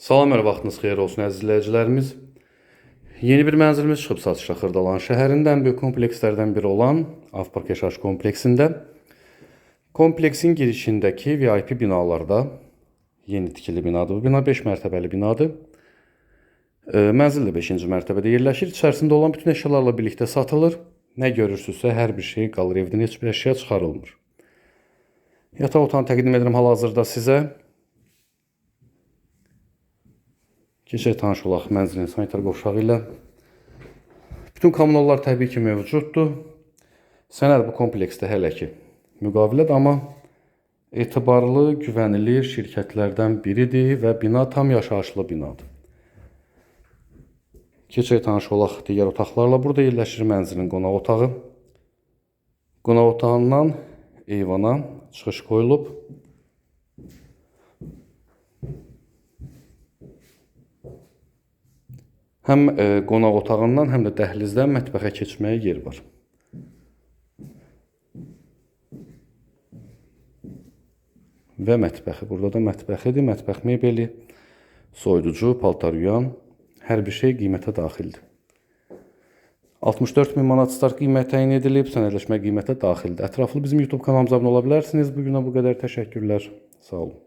Salam, hər vaxtınız xeyir olsun əziz izləyicilərimiz. Yeni bir mənzilimiz çıxıb satışa Xırdalan şəhərində ən böyük komplekslərdən biri olan Avpark Yaşayış kompleksində. Kompleksin girişindəki VIP binalarda yeni tikili binadır. Bu bina 5 mərtəbəli binadır. Mənzil də 5-ci mərtəbədə yerləşir. İçərisində olan bütün əşyalarla birlikdə satılır. Nə görürsünüzsə hər bir şey qalır evdən heç bir əşya çıxarılmır. Yataq otağını təqdim edirəm hal-hazırda sizə. Keçək tanış olaq mənzilin sanitar qovşağı ilə. Bütün kommunallar təbii ki mövcuddur. Sənəd bu kompleksdə hələ ki müqavilədir, amma etibarlı, güvənilir şirkətlərdən biridir və bina tam yaşayışlı binadır. Keçək tanış olaq digər otaqlarla. Burada yerləşir mənzilin qonaq otağı. Qonaq otağından eyvana çıxış qoyulub. Həm e, qonaq otağından, həm də dəhlizdən mətbəxə keçməyə yer var. Və mətbəxi. Burada da mətbəxidir. Mətbəx mebeli, soyuducu, paltar yuyan, hər bir şey qiymətə daxildir. 64 min manat start qiymət təyin edilib, sənədləşmə qiymətə daxildir. Ətraflı bizim YouTube kanalımıza abunə ola bilərsiniz. Bu günə bu qədər təşəkkürlər. Sağ olun.